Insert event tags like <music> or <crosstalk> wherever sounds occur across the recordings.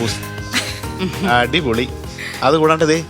പുസ്- അടിപൊളി. അതുകൂടാണ്ട് ദേ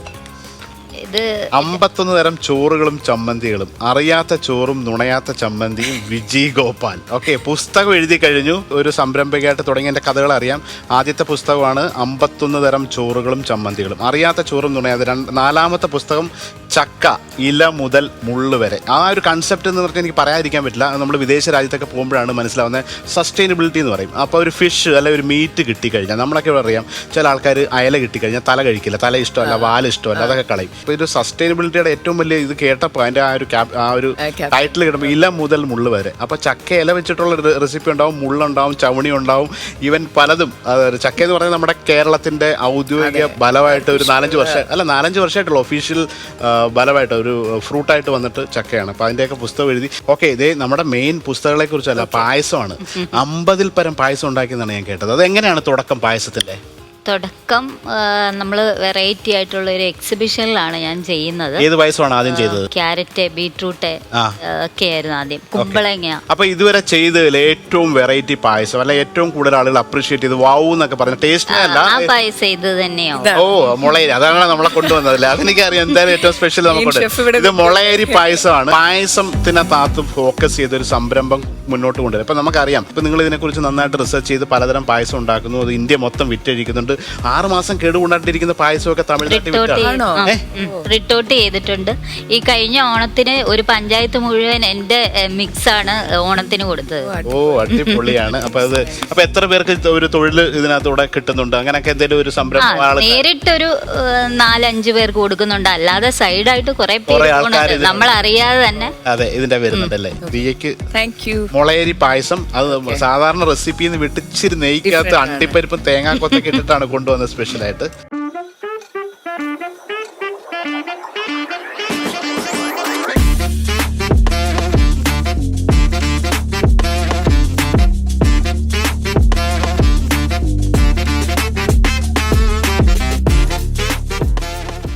ഇത് അമ്പത്തൊന്ന് തരം ചോറുകളും ചമ്മന്തികളും. അറിയാത്ത ചോറും നുണയാത്ത ചമ്മന്തിയും വിജി ഗോപാൽ. ഓക്കെ പുസ്തകം എഴുതി കഴിഞ്ഞു. ഒരു സംരംഭകയായിട്ട് തുടങ്ങിയ എന്റെ കഥകൾ അറിയാം. ആദ്യത്തെ പുസ്തകമാണ് അമ്പത്തൊന്ന് തരം ചോറുകളും ചമ്മന്തികളും. അറിയാത്ത ചോറും നുണയാത്ത നാലാമത്തെ പുസ്തകം ചക്ക ഇല മുതൽ മുള്ള് വരെ. ആ ഒരു കൺസെപ്റ്റ് എന്ന് പറഞ്ഞാൽ എനിക്ക് പറയാതിരിക്കാൻ പറ്റില്ല. നമ്മൾ വിദേശ രാജ്യത്തൊക്കെ പോകുമ്പോഴാണ് മനസ്സിലാവുന്നത് സസ്റ്റൈനബിലിറ്റി എന്ന് പറയും. അപ്പോൾ ഒരു ഫിഷ് അല്ലെങ്കിൽ ഒരു മീറ്റ് കിട്ടിക്കഴിഞ്ഞാൽ നമ്മളൊക്കെ ഇവിടെ അറിയാം ചില ആൾക്കാർ അയല കിട്ടിക്കഴിഞ്ഞാൽ തല കഴിക്കില്ല. തല ഇഷ്ടമല്ല വാൽ ഇഷ്ടമല്ല അതൊക്കെ കളയും. അപ്പോൾ ഒരു സസ്റ്റൈനബിലിറ്റിയുടെ ഏറ്റവും വലിയ ഇത് കേട്ടപ്പോൾ അതിന്റെ ആ ഒരു ആ ഒരു ടൈറ്റിൽ കിട്ടുമ്പോൾ ഇല മുതൽ മുള്ള് വരെ. അപ്പോൾ ചക്ക ഇല വെച്ചിട്ടുള്ള ഒരു റെസിപ്പി ഉണ്ടാവും മുള്ളുണ്ടാവും ചവണി ഉണ്ടാവും. ഈവൻ പലതും അതായത് ചക്ക എന്ന് പറഞ്ഞാൽ നമ്മുടെ കേരളത്തിന്റെ ഔദ്യോഗിക ബലമായിട്ട് ഒരു നാലഞ്ച് വർഷം അല്ല നാലഞ്ച് വർഷമായിട്ടുള്ള ഒഫീഷ്യൽ ബലമായിട്ട് ഒരു ഫ്രൂട്ടായിട്ട് വന്നിട്ട് ചക്കയാണ്. അപ്പോൾ അതിന്റെയൊക്കെ പുസ്തകം എഴുതി. ഓക്കെ ഇതേ നമ്മുടെ മെയിൻ പുസ്തകങ്ങളെ കുറിച്ചല്ല പായസമാണ്. അമ്പതിൽ പരം പായസം ഉണ്ടാക്കിയെന്നാണ് ഞാൻ കേട്ടത്. അത് എങ്ങനെയാണ് തുടക്കം പായസത്തിന്റെ തുടക്കം നമ്മൾ വെറൈറ്റി ആയിട്ടുള്ള ഒരു എക്സിബിഷനിലാണ് ഞാൻ ചെയ്യുന്നത്. ഏത് വയസ്സാണ് ആദ്യം ചെയ്തത്? ക്യാരറ്റ് ബീട്രൂട്ട് ഒക്കെ ആയിരുന്നു ആദ്യം. കുമ്പളങ്ങ. അപ്പൊ ഇതുവരെ ചെയ്തതിൽ ഏറ്റവും വെറൈറ്റി പായസം അല്ല ഏറ്റവും കൂടുതൽ ആളുകൾ അപ്രീഷിയേറ്റ് ചെയ്ത് വാവു എന്നൊക്കെ പറഞ്ഞ ടേസ്റ്റ് അല്ല? ആ പായസം ഇത് തന്നെയോ. ഓ മുളയരി അതാണ് നമ്മളെ കൊണ്ടുവന്നത്. അതെനിക്ക് അറിയാം എന്തായാലും ഏറ്റവും സ്പെഷ്യൽ നമുക്കുണ്ട്. ഇത് മുളയരി <laughs> പായസമാണ്. പായസത്തിനകത്ത് ഫോക്കസ് ചെയ്ത ഒരു സംരംഭം മുന്നോട്ട് കൊണ്ടുവരും. ഇപ്പൊ നമുക്കറിയാം. ഇപ്പൊ നിങ്ങൾ ഇതിനെക്കുറിച്ച് നന്നായിട്ട് റിസർച്ച് ചെയ്ത് പലതരം പായസം ഉണ്ടാക്കുന്നു. അത് ഇന്ത്യ മൊത്തം വിറ്റഴിക്കുന്നുണ്ട്. ആറ് മാസം കേടുകൊണ്ടാണ്ടിരിക്കുന്ന പായസമൊക്കെ തമിഴ്നാട്ടിൽ റിട്ടോട്ട് വിറ്റാണ് റിട്ടോട്ട് ചെയ്തിട്ടുണ്ട്. ഈ കഴിഞ്ഞ ഓണത്തിന് ഒരു പഞ്ചായത്ത് മുഴുവൻ എന്റെ മിക്സ് ആണ് ഓണത്തിന് കൊടുത്തത്. ഓ അടിപൊളിയാണ്. അപ്പൊ അത് അപ്പൊ എത്ര പേർക്ക് ഒരു തൊഴിൽ ഇതിനകത്തൂടെ കിട്ടുന്നുണ്ട്? അങ്ങനെയൊക്കെ എന്തെങ്കിലും ഒരു സംരംഭം ആൾ നേരിട്ടൊരു നാലഞ്ചു പേർക്ക് കൊടുക്കുന്നുണ്ട്. അല്ലാതെ സൈഡായിട്ട് കുറെ കുറെ പേര് നമ്മൾ അറിയാതെ തന്നെ. അതെ ഇതിന്റെ വരുന്നുണ്ടല്ലേ ദിയക്ക് താങ്ക് യു മുളയരി പായസം. അത് സാധാരണ റെസിപ്പിന്ന് വിട്ടിച്ചിരി നെയ്ക്കകത്ത്. അണ്ടിപ്പരിപ്പും തേങ്ങാക്കൊത്തൊക്കെ ഇട്ടിട്ടാണ് കൊണ്ടുവന്നത് സ്പെഷ്യലായിട്ട്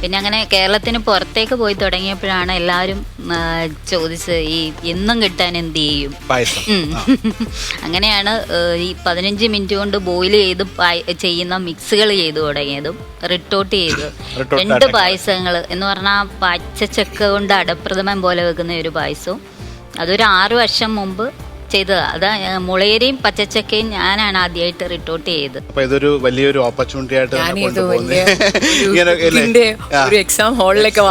പിന്നെ അങ്ങനെ കേരളത്തിന് പുറത്തേക്ക് പോയി തുടങ്ങിയപ്പോഴാണ് എല്ലാവരും ചോദിച്ച് ചോദിച്ചത് ഈ എന്നും കിട്ടാൻ എന്ത് ചെയ്യും? അങ്ങനെയാണ് ഈ പതിനഞ്ച് മിനിറ്റ് കൊണ്ട് ബോയിൽ ചെയ്ത് ചെയ്യുന്ന മിക്സുകൾ ചെയ്തു തുടങ്ങിയതും റിട്ടോട്ട് ചെയ്ത്. രണ്ട്. പായസങ്ങൾ എന്ന് പറഞ്ഞാൽ പച്ചച്ചക്ക കൊണ്ട് അടപ്രഥമൻ പോലെ വെക്കുന്ന ഒരു പായസവും. അതൊരു ആറു വർഷം മുമ്പ് ചെയ്തതാ. അതാ മുളയരയും പച്ചച്ചക്കയും ഞാനാണ് ആദ്യമായിട്ട് റിട്ടോട്ട് ചെയ്തത്. അപ്പൊ ഇതൊരു വലിയൊരു ഓപ്പർച്യൂണിറ്റി ആയിട്ട്. ഒരു എക്സാം ഹാളിലൊക്കെ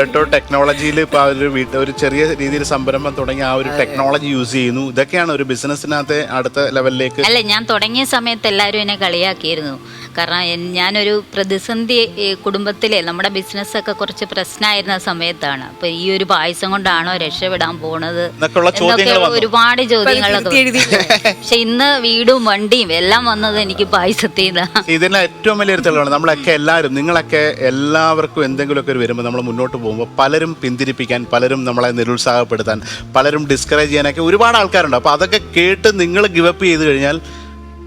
റെട്ടോ ടെക്നോളജിയിൽ ഇപ്പൊ ഒരു ഒരു ചെറിയ രീതിയിൽ സംരംഭം തുടങ്ങി ആ ഒരു ടെക്നോളജി യൂസ് ചെയ്യുന്നു. ഇതൊക്കെയാണ് ഒരു ബിസിനസ്സിനകത്ത് അടുത്ത ലെവലിലേക്ക് അല്ല ഞാൻ തുടങ്ങിയ സമയത്ത് എല്ലാവരും എന്നെ കളിയാക്കിയിരുന്നു. കാരണം ഞാനൊരു പ്രതിസന്ധി കുടുംബത്തിലെ നമ്മുടെ ബിസിനസ്സൊക്കെ കുറച്ച് പ്രശ്നമായിരുന്ന സമയത്താണ്. അപ്പൊ ഈ ഒരു പായസം കൊണ്ടാണോ രക്ഷപ്പെടാൻ പോണത് എന്നൊക്കെ ഒരുപാട് ചോദ്യങ്ങളൊക്കെ. പക്ഷെ ഇന്ന് വീടും വണ്ടിയും എല്ലാം വന്നത് എനിക്ക് പായസത്തിൽ ഇതിന്റെ ഏറ്റവും വലിയ തെളിവാണ് നമ്മളൊക്കെ എല്ലാവരും. നിങ്ങളൊക്കെ എല്ലാവർക്കും എന്തെങ്കിലുമൊക്കെ ഒരു വരുമ്പോൾ നമ്മൾ മുന്നോട്ട് പോകുമ്പോൾ പലരും പിന്തിരിപ്പിക്കാൻ പലരും നമ്മളെ നിരുത്സാഹപ്പെടുത്താൻ പലരും ഡിസ്കറേജ് ചെയ്യാനൊക്കെ ഒരുപാട് ആൾക്കാരുണ്ട്. അപ്പോൾ അതൊക്കെ കേട്ട് നിങ്ങൾ ഗിവപ്പ് ചെയ്ത് കഴിഞ്ഞാൽ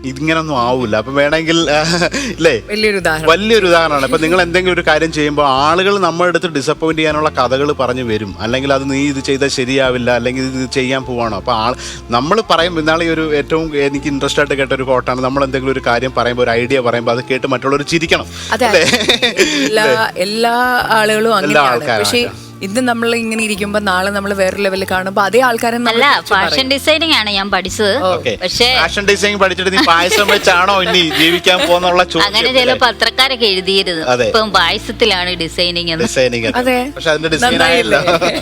ഇങ്ങനൊന്നും ആവില്ല അപ്പം വേണമെങ്കിൽ ഇല്ലേ? വലിയൊരു ഉദാഹരണം. വലിയൊരു ഉദാഹരണമാണ്. ഇപ്പം നിങ്ങൾ എന്തെങ്കിലും ഒരു കാര്യം ചെയ്യുമ്പോൾ ആളുകൾ നമ്മുടെ അടുത്ത് ഡിസപ്പോയിന്റ് ചെയ്യാനുള്ള കഥകൾ പറഞ്ഞു വരും. അല്ലെങ്കിൽ അത് നീ ഇത് ചെയ്താൽ ശരിയാവില്ല അല്ലെങ്കിൽ ഇത് ചെയ്യാൻ പോവാണോ. അപ്പോൾ ആൾ നമ്മൾ പറയും ഇന്നാളെ ഒരു ഏറ്റവും എനിക്ക് ഇൻട്രസ്റ്റ് ആയിട്ട് കേട്ട ഒരു കോട്ടാണ് നമ്മൾ എന്തെങ്കിലും ഒരു കാര്യം പറയുമ്പോൾ ഒരു ഐഡിയ പറയുമ്പോൾ അത് കേട്ട് മറ്റുള്ളവർ ചിരിക്കണം. അല്ലേ? എല്ലാ എല്ലാ ആളുകളും അങ്ങനെയാണ്. ആൾക്കാരും ഇന്ന് നമ്മൾ ഇങ്ങനെ ഇരിക്കുമ്പോ നാളെ നമ്മൾ വേറെ ലെവലിൽ കാണുമ്പോ അതേ ആൾക്കാരെ നമ്മൾ അല്ല തിരിച്ച് പറയും. ഫാഷൻ ഡിസൈനിങ് ആണ് ഞാൻ പഠിച്ചത് ഓക്കേ. പക്ഷേ ഫാഷൻ ഡിസൈനിങ് പഠിച്ചിട്ട് നീ പായസം വെച്ചാണോ ഇനി ജീവിക്കാൻ പോകുന്നുള്ള അങ്ങനെ ചില പത്രക്കാരൊക്കെ എഴുതിയിരുന്നു അതെ. ഇപ്പം പായസത്തിലാണ് ഡിസൈനിങ് എന്ന് ഡിസൈനിങ് അതെ. പക്ഷെ അതിന്റെ ഡിസൈൻ ആയില്ല നന്നായില്ലേ?